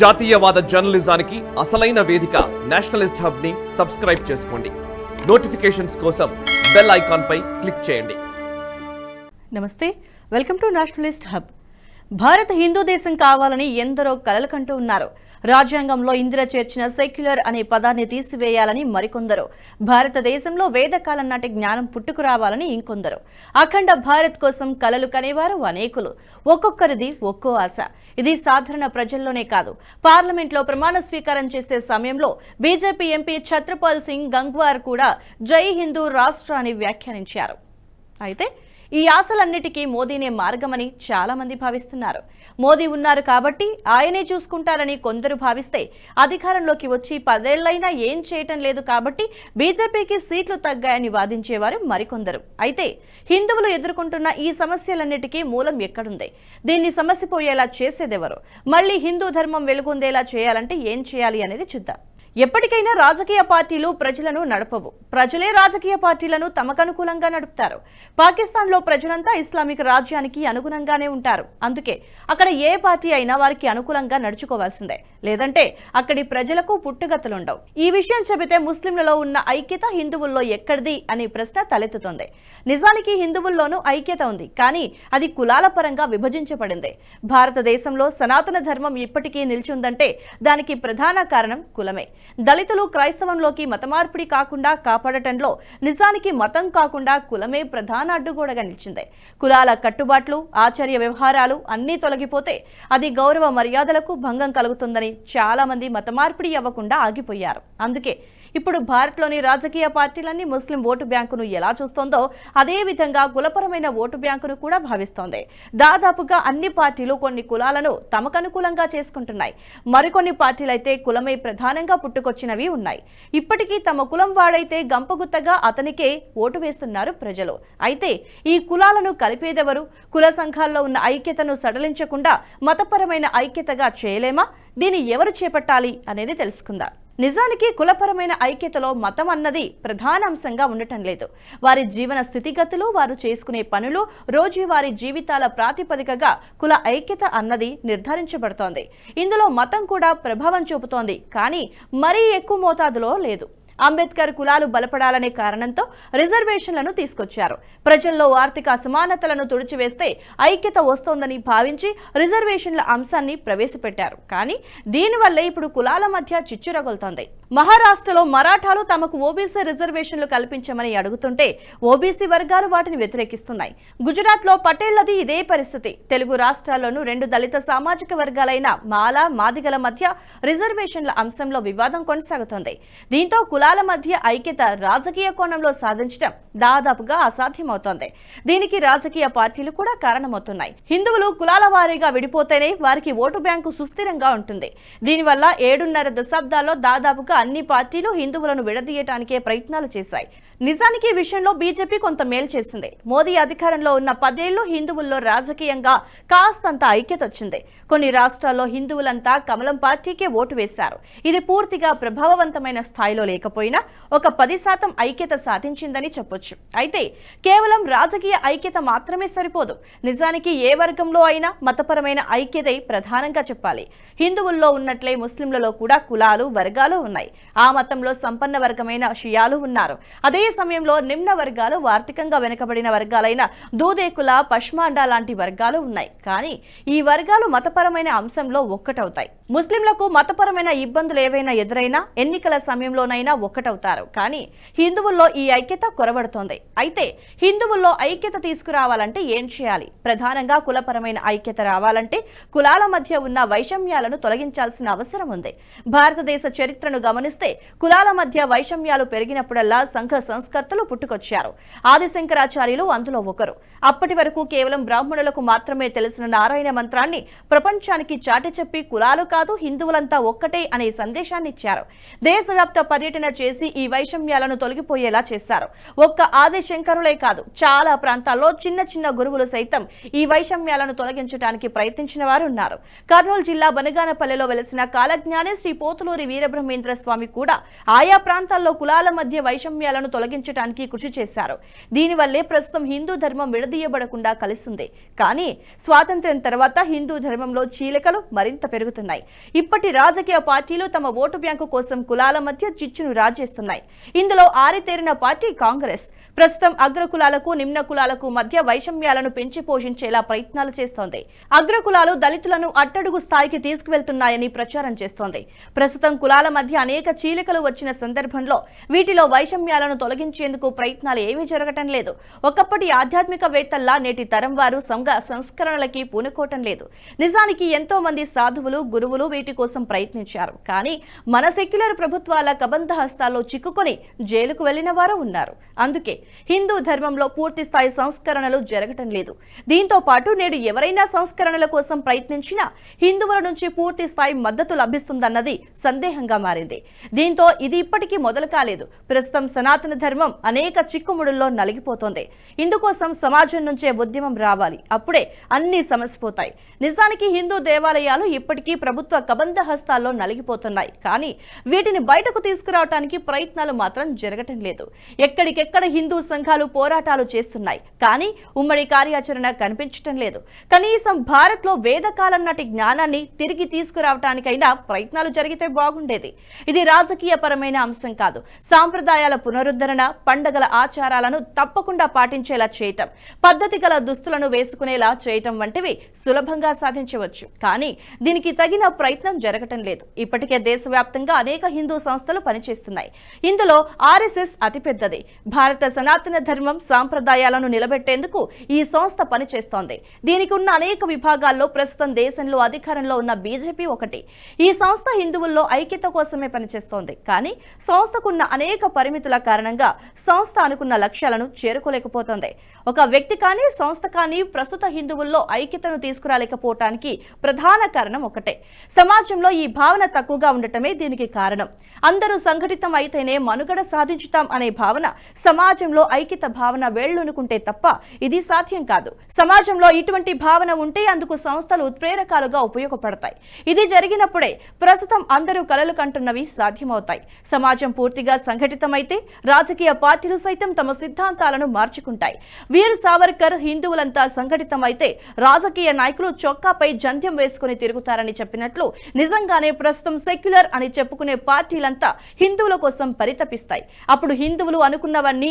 జాతీయవాద జర్నలిజానికి అసలైన వేదిక నేషనలిస్ట్ హబ్ని సబ్స్క్రైబ్ చేసుకోండి. నోటిఫికేషన్స్ కోసం బెల్ ఐకాన్ పై క్లిక్ చేయండి. నమస్తే welcome to nationalist hub. Bharat Hindu దేశం కావాలని ఎందరో కలలుకంటూ ఉన్నారు. రాజ్యాంగంలో ఇందిర చేర్చిన సెక్యులర్ అనే పదాన్ని తీసివేయాలని మరికొందరు. భారతదేశంలో వేదకాలం నాటి జ్ఞానం పుట్టుకురావాలని ఇంకొందరు. అఖండ భారత్ కోసం కలలు కనేవారు అనేకులు. ఒక్కొక్కరిది ఒక్కో ఆశ. ఇది సాధారణ ప్రజల్లోనే కాదు. పార్లమెంట్లో ప్రమాణ స్వీకారం చేసే సమయంలో బీజేపీ ఎంపీ ఛత్రపాల్ సింగ్ గంగ్వార్ కూడా జై హిందూ రాష్ట్ర అని వ్యాఖ్యానించారు. అయితే ఈ ఆశలన్నిటికీ మోదీనే మార్గమని చాలా మంది భావిస్తున్నారు. మోదీ ఉన్నారు కాబట్టి ఆయనే చూసుకుంటారని కొందరు భావిస్తే అధికారంలోకి వచ్చి పదేళ్ళైనా ఏం చేయటం లేదు కాబట్టి బీజేపీకి సీట్లు తగ్గాయని వాదించేవారు మరికొందరు. అయితే హిందువులు ఎదుర్కొంటున్న ఈ సమస్యలన్నిటికీ మూలం ఎక్కడుంది? దీన్ని సమస్య పోయేలా చేసేదెవరు? మళ్ళీ హిందూ ధర్మం వెలుగొందేలా చేయాలంటే ఏం చేయాలి అనేది చూద్దాం. ఎప్పటికైనా రాజకీయ పార్టీలు ప్రజలను నడపవు. ప్రజలే రాజకీయ పార్టీలను తమకనుకూలంగా నడుపుతారు. పాకిస్తాన్లో ప్రజలంతా ఇస్లామిక్ రాజ్యానికి అనుగుణంగానే ఉంటారు. అందుకే అక్కడ ఏ పార్టీ అయినా వారికి అనుకూలంగా నడుచుకోవాల్సిందే. లేదంటే అక్కడి ప్రజలకు పుట్టుగతులుండవు. ఈ విషయం చెబితే ముస్లింలలో ఉన్న ఐక్యత హిందువుల్లో ఎక్కడిది అనే ప్రశ్న తలెత్తుతుంది. నిజానికి హిందువుల్లోనూ ఐక్యత ఉంది. కానీ అది కులాల పరంగా విభజించబడింది. భారతదేశంలో సనాతన ధర్మం ఇప్పటికీ నిలిచిందంటే దానికి ప్రధాన కారణం కులమే. దళితులు క్రైస్తవంలోకి మతమార్పిడి కాకుండా కాపాడటంలో నిజానికి మతం కాకుండా కులమే ప్రధాన అడ్డుగోడగా నిలిచింది. కులాల కట్టుబాట్లు ఆచార్య వ్యవహారాలు అన్నీ తొలగిపోతే అది గౌరవ మర్యాదలకు భంగం కలుగుతుందని చాలా మంది మత మార్పిడి అవ్వకుండా ఆగిపోయారు. అందుకే ఇప్పుడు భారత్లోని రాజకీయ పార్టీలన్నీ ముస్లిం ఓటు బ్యాంకును ఎలా చూస్తోందో అదే విధంగా కులపరమైన ఓటు బ్యాంకును కూడా భావిస్తోంది. దాదాపుగా అన్ని పార్టీలు కొన్ని కులాలను తమకనుకూలంగా చేసుకుంటున్నాయి. మరికొన్ని పార్టీలైతే కులమై ప్రధానంగా పుట్టుకొచ్చినవి ఉన్నాయి. ఇప్పటికీ తమ కులం వాడైతే గంపగుత్తగా అతనికే ఓటు వేస్తున్నారు ప్రజలు. అయితే ఈ కులాలను కలిపేదెవరు? కుల సంఘాల్లో ఉన్న ఐక్యతను సడలించకుండా మతపరమైన ఐక్యతగా చేయలేమా? దీన్ని ఎవరు చేపట్టాలి అనేది తెలుసుకుందాం. నిజానికి కులపరమైన ఐక్యతలో మతం అన్నది ప్రధాన అంశంగా ఉండటం లేదు. వారి జీవన స్థితిగతులు వారు చేసుకునే పనులు రోజువారి జీవితాల ప్రాతిపదికగా కుల ఐక్యత అన్నది నిర్ధారించబడుతోంది. ఇందులో మతం కూడా ప్రభావం చూపుతోంది. కానీ మరీ ఎక్కువ మోతాదులో లేదు. అంబేద్కర్ కులాలు బలపడాలనే కారణంతో రిజర్వేషన్లను తీసుకొచ్చారు. ప్రజల్లో ఆర్థిక అసమానతలను తుడిచివేస్తే ఐక్యత వస్తోందని భావించి రిజర్వేషన్ల అంశాన్ని ప్రవేశపెట్టారు. కానీ దీనివల్లే ఇప్పుడు కులాల మధ్య చిచ్చురగొల్తోంది. మహారాష్ట్రలో మరాఠాలు తమకు ఓబీసీ రిజర్వేషన్లు కల్పించమని అడుగుతుంటే ఓబీసీ వర్గాలు వాటిని వ్యతిరేకిస్తున్నాయి. గుజరాత్లో పటేళ్ళది ఇదే పరిస్థితి. తెలుగు రాష్ట్రాల్లోనూ రెండు దళిత సామాజిక వర్గాలైన మాల మాదిగల మధ్య రిజర్వేషన్ల అంశంలో వివాదం కొనసాగుతోంది. దీంతో కుల కులాల మధ్య ఐక్యత రాజకీయ కోణంలో సాధించడం దాదాపుగా అసాధ్యమవుతోంది. దీనికి రాజకీయ పార్టీలు కూడా కారణమవుతున్నాయి. హిందువులు కులాల వారీగా విడిపోతేనే వారికి ఓటు బ్యాంకు సుస్థిరంగా ఉంటుంది. దీనివల్ల ఏడున్నర దశాబ్దాల్లో దాదాపుగా అన్ని పార్టీలు హిందువులను విడదీయటానికే ప్రయత్నాలు చేశాయి. నిజానికి ఈ విషయంలో బీజేపీ కొంత మేలు చేసింది. మోదీ అధికారంలో ఉన్న పదేళ్ళు హిందువుల్లో రాజకీయంగా కాస్తంత ఐక్యత వచ్చింది కొన్ని రాష్ట్రాల్లో హిందువులంతా కమలం పార్టీకే ఓటు వేశారు. ఇది పూర్తిగా ప్రభావవంతమైన స్థాయిలో లేకపోయినా ఒక పది శాతం ఐక్యత సాధించిందని చెప్పొచ్చు. అయితే కేవలం రాజకీయ ఐక్యత మాత్రమే సరిపోదు. నిజానికి ఏ వర్గంలో అయినా మతపరమైన ఐక్యతే ప్రధానంగా చెప్పాలి. హిందువుల్లో ఉన్నట్లే ముస్లింలలో కూడా కులాలు వర్గాలు ఉన్నాయి. ఆ మతంలో సంపన్న వర్గమైన షియాలు ఉన్నారు. అదే సమయంలో నిమ్న వర్గాలు ఆర్థికంగా వెనుకబడిన వర్గాలైన దూదేకుల పష్మాండా లాంటి వర్గాలు ఉన్నాయి. కానీ ఈ వర్గాలు మతపరమైన అంశంలో ఒక్కటవుతాయి. ముస్లింలకు మతపరమైన ఇబ్బందులు ఏవైనా ఎదురైనా ఎన్నికల సమయంలోనైనా ఒక్కటవుతారు. కానీ హిందువుల్లో ఈ ఐక్యత కొరబడుతోంది. అయితే హిందువుల్లో ఐక్యత తీసుకురావాలంటే ఏం చేయాలి? ప్రధానంగా కులపరమైన ఐక్యత రావాలంటే కులాల మధ్య ఉన్న వైషమ్యాలను తొలగించాల్సిన అవసరం ఉంది. భారతదేశ చరిత్రను గమనిస్తే కులాల మధ్య వైషమ్యాలు పెరిగినప్పుడల్లా సంఘ సంస్కర్తలు పుట్టుకొచ్చారు. ఆదిశంకరాచార్యులు అందులో ఒకరు. అప్పటి వరకు కేవలం బ్రాహ్మణులకు మాత్రమే తెలిసిన నారాయణ మంత్రాన్ని ప్రపంచానికి చాటి చెప్పి కులాలు కాదు హిందువులంతా ఒక్కటే అనే సందేశాన్ని ఇచ్చారు. దేశవ్యాప్త పర్యటన చేసి ఈ వైషమ్యాలను తొలగిపోయేలా చేశారు. ఒక్క ఆదిశంకరులే కాదు చాలా ప్రాంతాల్లో చిన్న చిన్న గురువులు సైతం ఈ వైషమ్యాలను తొలగించడానికి ప్రయత్నించిన వారు ఉన్నారు. కర్నూలు జిల్లా బనగానపల్లెలో వెలిసిన కాలజ్ఞాని శ్రీ పోతులూరి వీరబ్రహ్మేంద్ర స్వామి కూడా ఆయా ప్రాంతాల్లో కులాల మధ్య వైషమ్యాలను తొలగి తొలగించడానికి కృషి చేశారు. దీనివల్లే ప్రస్తుతం హిందూ ధర్మం విడదీయబడకుండా కలిసింది కానీ స్వాతంత్ర్యం తర్వాత హిందూ ధర్మంలో చీలికలు మరింత పెరుగుతున్నాయి. ఇప్పటి రాజకీయ పార్టీలు తమ ఓటు బ్యాంకు కోసం కులాల మధ్య చిచ్చును రాజేస్తున్నాయి. ఇందులో ఆరితేరిన పార్టీ కాంగ్రెస్. ప్రస్తుతం అగ్రకులాలకు నిమ్న కులాలకు మధ్య వైషమ్యాలను పెంచి పోషించేలా ప్రయత్నాలు చేస్తోంది. అగ్రకులాలు దళితులను అట్టడుగు స్థాయికి తీసుకువెళ్తున్నాయని ప్రచారం చేస్తోంది. ప్రస్తుతం కులాల మధ్య అనేక చీలికలు వచ్చిన సందర్భంలో వీటిలో వైషమ్యాలను తొలగించేందుకు ప్రయత్నాలు ఏమీ జరగటం లేదు. ఒకప్పటి ఆధ్యాత్మికవేత్తల్లా నేటి తరం వారు సంఘ సంస్కరణలకి పూనుకోవటం లేదు. నిజానికి ఎంతో మంది సాధువులు గురువులు వీటి కోసం ప్రయత్నించారు. కానీ మన సెక్యులర్ ప్రభుత్వాల కబంధ హస్తాల్లో చిక్కుకొని జైలుకు వెళ్ళిన వారు ఉన్నారు. అందుకే హిందూ ధర్మంలో పూర్తి స్థాయి సంస్కరణలు జరగటం లేదు. దీంతో పాటు నేడు ఎవరైనా సంస్కరణల కోసం ప్రయత్నించినా హిందువుల నుంచి పూర్తి స్థాయి మద్దతు లభిస్తుందన్నది సందేహంగా మారింది. దీంతో ఇది ఇప్పటికీ మొదలు కాలేదు. ప్రస్తుతం సనాతన ధర్మం అనేక చిక్కుముడుల్లో నలిగిపోతోంది. ఇందుకోసం సమాజం నుంచే ఉద్యమం రావాలి. అప్పుడే అన్ని సమసిపోతాయి. నిజానికి హిందూ దేవాలయాలు ఇప్పటికీ ప్రభుత్వ కబంధ హస్తాల్లో నలిగిపోతున్నాయి. కానీ వీటిని బయటకు తీసుకురావడానికి ప్రయత్నాలు మాత్రం జరగటం లేదు. ఎక్కడికెక్కడ హిందూ సంఘాలు పోరాటాలు చేస్తున్నాయి. కానీ ఉమ్మడి కార్యాచరణ కనిపించటం లేదు. కనీసం భారత్లో వేదకాలం నాటి జ్ఞానాన్ని తిరిగి తీసుకురావటానికైనా ప్రయత్నాలు జరిగితే బాగుండేది. ఇది రాజకీయ పరమైన అంశం కాదు. సాంప్రదాయాల పునరుద్ధరణ పండగల ఆచారాలను తప్పకుండా పాటించేలా చేయటం పద్ధతి గల దుస్తులను వేసుకునేలా చేయటం వంటివి సులభంగా సాధించవచ్చు. కానీ దీనికి తగిన ప్రయత్నం జరగటం లేదు. ఇప్పటికే దేశవ్యాప్తంగా అనేక హిందూ సంస్థలు పనిచేస్తున్నాయి. ఇందులో ఆర్ఎస్ఎస్ అతిపెద్దది. భారత సనాతన ధర్మం సాంప్రదాయాలను నిలబెట్టేందుకు ఈ సంస్థ పనిచేస్తోంది. దీనికి ఉన్న అనేక విభాగాల్లో ప్రస్తుతం దేశంలో అధికారంలో ఉన్న బీజేపీ ఒకటి. ఈ సంస్థ హిందువుల్లో ఐక్యత కోసమే పనిచేస్తోంది. కానీ సంస్థకున్న అనేక పరిమితుల కారణంగా సంస్థ అనుకున్న లక్ష్యాలను చేరుకోలేకపోతోంది. ఒక వ్యక్తి కానీ సంస్థ కానీ ప్రస్తుత హిందువుల్లో ఐక్యతను తీసుకురాలేకపోవటానికి ప్రధాన కారణం ఒకటే. సమాజంలో ఈ భావన తక్కువగా ఉండటమే దీనికి కారణం. అందరూ సంఘటితం అయితేనే మనుగడ సాధించుతాం అనే భావన సమాజంలో ఐక్యత భావన వేళ్ళూనుకుంటే తప్ప ఇది సాధ్యం కాదు. సమాజంలో ఇటువంటి భావన ఉంటే అందుకు సంస్థలు ఉత్ప్రేరకాలుగా ఉపయోగపడతాయి. ఇది జరిగినప్పుడే ప్రస్తుతం అందరూ కలలు కంటున్నవి సాధ్యమవుతాయి. సమాజం పూర్తిగా సంఘటితమైతే రాజకీయ పార్టీలు సైతం తమ సిద్ధాంతాలను మార్చుకుంటాయి. వీర్ సావర్కర్ హిందువులంతా సంఘటితమైతే రాజకీయ నాయకులు చొక్కాపై జంధ్యం వేసుకుని తిరుగుతారని చెప్పినట్లు నిజంగానే ప్రస్తుతం సెక్యులర్ అని చెప్పుకునే పార్టీలంతా హిందువుల కోసం పరితపిస్తాయి. అప్పుడు హిందువులు అనుకున్నవన్నీ